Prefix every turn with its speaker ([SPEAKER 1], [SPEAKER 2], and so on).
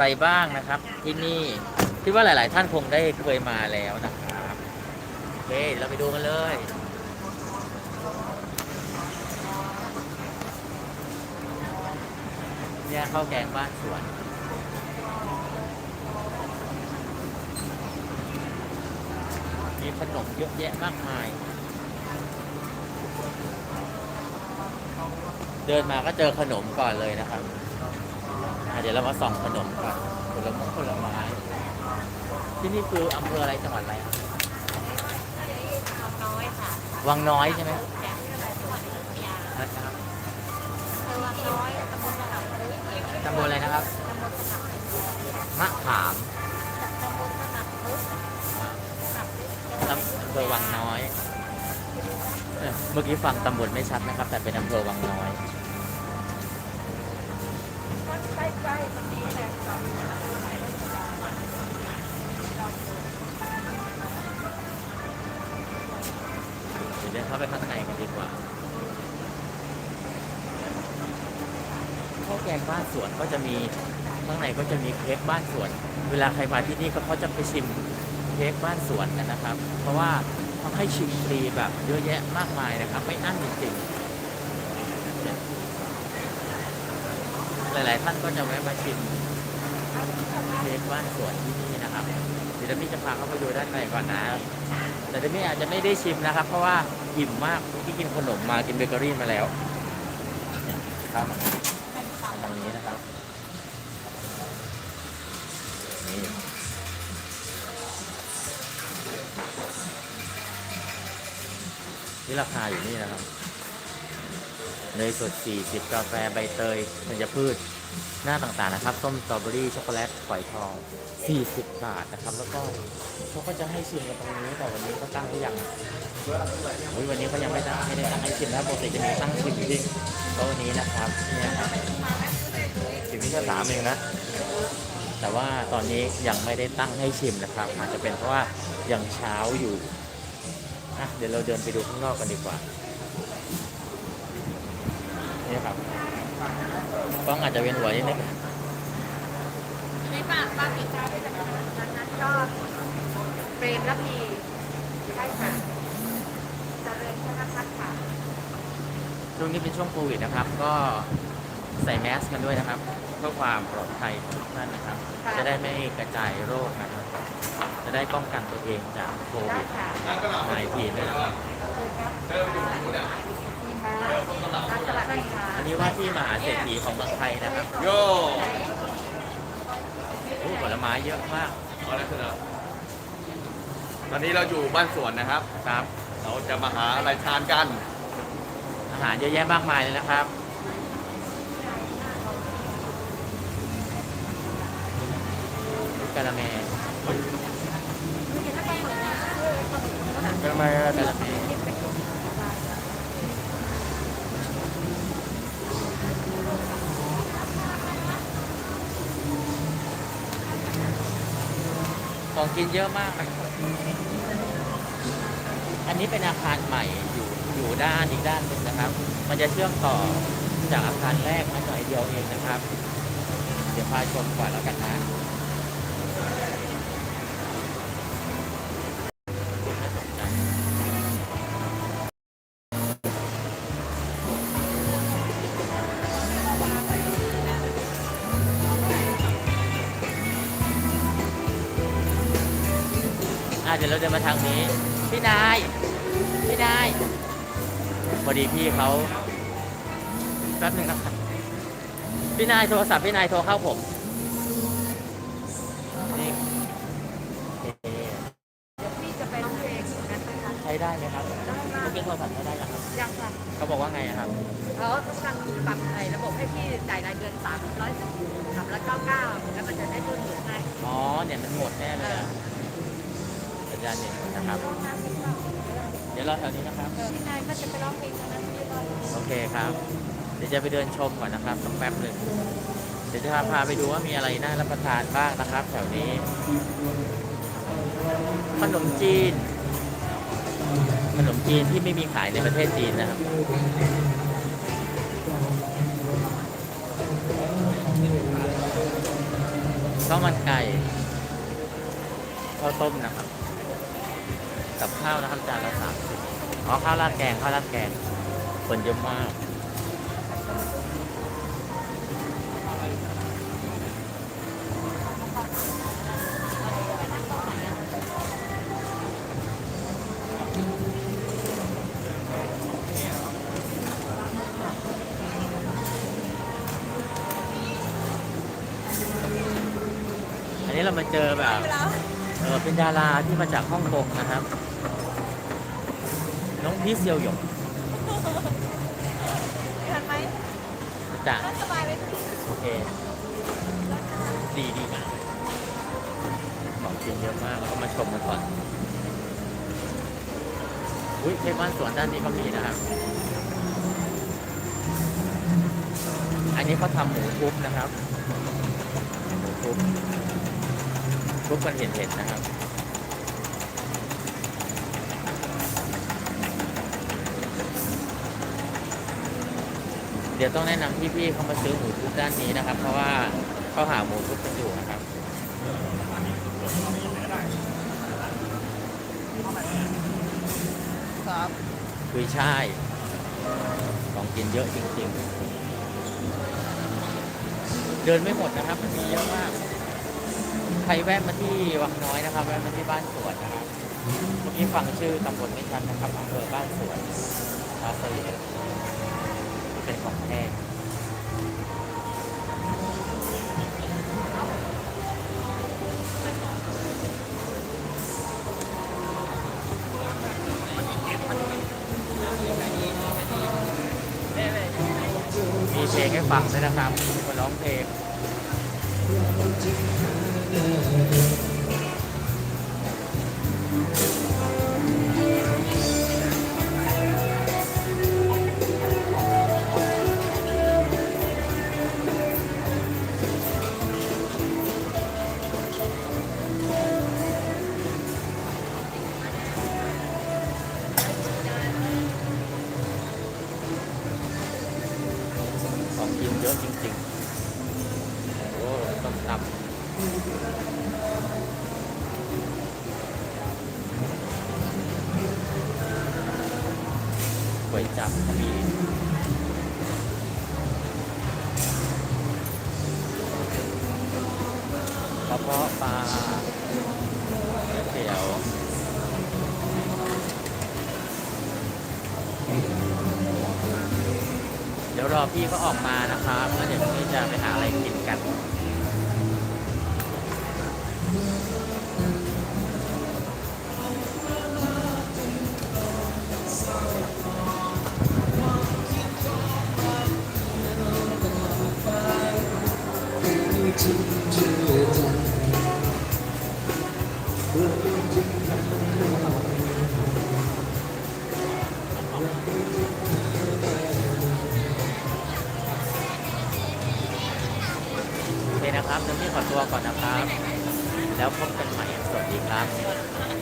[SPEAKER 1] อะไรบ้างนะครับที่นี่คิดว่าหลาย ๆ ท่านคงได้เคยมาแล้วนะครับโอเคเราไปดูกันเลยเนี่ยข้าวแกงบ้านสวนมีขนมเยอะแยะมากมาย เดินมาก็เจอขนมก่อนเลยนะครับ เดี๋ยวเรามาส่องขนมก่อนผลไม้ผลไม้ที่นี่คืออำเภออะไรจังหวัดอะไรครับ
[SPEAKER 2] น้อยค่ะ
[SPEAKER 1] วังน้อยใช่ไหม
[SPEAKER 2] แกงที่อะไรจังหวัดอยุธยา
[SPEAKER 1] นะครับ
[SPEAKER 2] เออวังน้อยตำบลสนับปรุ
[SPEAKER 1] ตำบลอะไรนะครับ
[SPEAKER 2] ตำบลสนับ
[SPEAKER 1] มะขาม
[SPEAKER 2] ตำบลสนับปรุสนับปรุ
[SPEAKER 1] ตำอำเภอวังน้อยเอ้ยเมื่อกี้ฟังตำบลไม่ชัดนะครับ แต่เป็นอำเภอวังน้อย เดี๋ยวเดินเข้าไปข้างในกันดีกว่าข้าวแกงบ้านสวนก็จะมีข้างในก็จะมีเค้กบ้านสวน เวลาใครมาที่นี่ก็เขาจะไปชิมเค้กบ้านสวนกันนะครับ เพราะว่าเขาให้ชิมฟรีแบบเยอะแยะมากมายนะครับ ไม่อั้นจริงๆ หลาย ๆ ท่านก็จะแวะมาชิมเค้กบ้านสวนที่นี่นะครับเดี๋ยวพี่จะพาเข้าไปดูด้านในก่อนนะแต่เดมี่อาจจะไม่ได้ชิมนะครับ เพราะว่าอิ่มมากที่กินขนมมากินเบเกอรี่มาแล้วครับตรงนี้นะครับนี่นี่ราคาอยู่นี่นะครับ เนยสด 40 กาแฟใบเตยธัญพืช หน้าต่างๆนะครับ ส้มสตรอเบอรี่ ช็อกโกแลตฝอยทอง 40 บาทนะครับ แล้วก็เขาก็จะให้ชิมกันตรงนี้แต่วันนี้เขาตั้งหรือยังโอ้ยวันนี้เขายังไม่ตั้งไม่ได้ตั้งให้ชิมนะปกติจะมีตั้งชิมอยู่ที่โต๊ะนี้นะครับเนี่ยครับชิมที่แค่สามเองนะแต่ว่าตอนนี้ยังไม่ได้ตั้งให้ชิมนะครับ อาจจะเป็นเพราะว่ายังเช้าอยู่อะเดี๋ยวเราเดินไปดูข้างนอกกันดีกว่า นี่ครับกล้องอาจจะเวียนหัวนิดนึง
[SPEAKER 2] นี่ป้าป้าปิดตาด้วยจากนั้นนั้นก็เปรมและพีใช่ค่ะเจริญธนพัฒน์ค่ะ
[SPEAKER 1] ช่วงนี้เป็นช่วงโควิดนะครับ ก็ใส่แมสกันด้วยนะครับเพื่อความปลอดภัยของทุกท่านนะครับ จะได้ไม่กระจายโรคนะครับ จะได้ป้องกันตัวเองจากโค
[SPEAKER 2] ได้
[SPEAKER 1] วิด
[SPEAKER 2] ค่ะ
[SPEAKER 1] 19ด้วยนะครับ
[SPEAKER 2] ร้านสลัดให้ค่ะ
[SPEAKER 1] อันนี้ว่าที่มหาเศรษฐีของเมืองไทยนะครับ
[SPEAKER 3] โย
[SPEAKER 1] โอ้ผลไม้เยอะมาก
[SPEAKER 3] เอาละครับตอนนี้เราอยู่บ้านสวนนะครับ
[SPEAKER 1] ครับ
[SPEAKER 3] เราจะมาหาอะไรทานกัน
[SPEAKER 1] อาหารเยอะแยะมากมายเลยนะครับ กะละแม
[SPEAKER 3] กระมากะ
[SPEAKER 1] ละแม ของกินเยอะมากอันนี้เป็นอาคารใหม่อยู่อยู่ด้านอีกด้านหนึ่งนะครับ มันจะเชื่อมต่อจากอาคารแรกมาหน่อยเดียวเองนะครับ เดี๋ยวพาชมก่อนแล้วกันนะ อะเดี๋ยวเราเดินมาทางนี้ พี่นาย พี่นายพอดีพี่เขาแป๊บหนึ่งนะครับ พี่นายโทรศัพท์พี่นายโทรเข้าผมนี่โอเค
[SPEAKER 2] พี่จะไปร้องเพลงนั้นไหมคะ
[SPEAKER 1] ใช้ได้ไหมครับ
[SPEAKER 2] ได้ค่ะ
[SPEAKER 1] เมื่อกี้โทรศัพท์ใช้ได้ยังครับ
[SPEAKER 2] ยังค่ะ
[SPEAKER 1] เขาบอกว่าไงอะครับ
[SPEAKER 2] เขาต้องการปรับไอ้ระบบให้พี่จ่ายรายเดือนสามร้อยสามร้อยเก้าเก้าแล้วมันจะได้ทุนอยู่ให้
[SPEAKER 1] อ๋อเนี่ยมันหมดแน่เลยอะสั ญญาณเน็ตหมดนะครับ เดี๋ยวรอแถวนี้นะครับ
[SPEAKER 2] พี่นายก็จะไปร้องเพลงตรงนั้นที่บ้าน
[SPEAKER 1] โอเคครับ เดี๋ยวจะไปเดินชมก่อนนะครับสักแป๊บหนึ่งเดี๋ยวจะพาพาไปดูว่ามีอะไรน่ารับประทานบ้างนะครับ แถวนี้ ขนมจีน ขนมจีนที่ไม่มีขายในประเทศจีนนะครับนข้าวมันไก่ข้าวต้มนะครับ กับข้าวนะครับจานละสามสิบอ๋อข้าวราดแกงข้าวราดแกงคนเยอะมากอันนี้เรามาเจอแบบเออเป็นดาราที่มาจากฮ่องกงนะครับ น้องพีเซียวหยง
[SPEAKER 2] ทันไหม
[SPEAKER 1] จาก
[SPEAKER 2] นั่งสบายไหม
[SPEAKER 1] โอเค ดีดีมากของกินเยอะมากแล้วก็มาชมกันก่อนอุ้ยเทพบ้านสวนด้านนี้ก็มีนะครับ อันนี้เขาทำหมูทุบนะครับ หมูทุบทุบกันเห็นเห็นๆนะครับ ดี๋ยวต้องแนะนำพี่ๆเขามาซื้อหมูทุบด้านนี้นะครับ เพราะว่าเขาหาหมูทุบกันอยู่นะครับ
[SPEAKER 2] ครับ
[SPEAKER 1] คุยช่ายของกินเยอะจริง ๆ เดินไม่หมดนะครับมันมีเยอะมาก ใครแวะมาที่วังน้อยนะครับ แวะมาที่บ้านสวนนะครับเมื่อกี้ฟังชื่อตำบลไม่ชัดนะครับอำเภอบ้านสวนทาเซีย เป็นของแท้มีเพลงให้ฟังด้วยนะครับคนร้องเพลง ก๋วยจับก็มีกระเพาะปลาเตี๋ยวเดี๋ยวรอพี่เขาออกมานะครับแล้วเดี๋ยวพี่จะไปหาอะไรกินกัน ขอตัวก่อนนะครับ แล้วพบกันใหม่สวัสดีครับ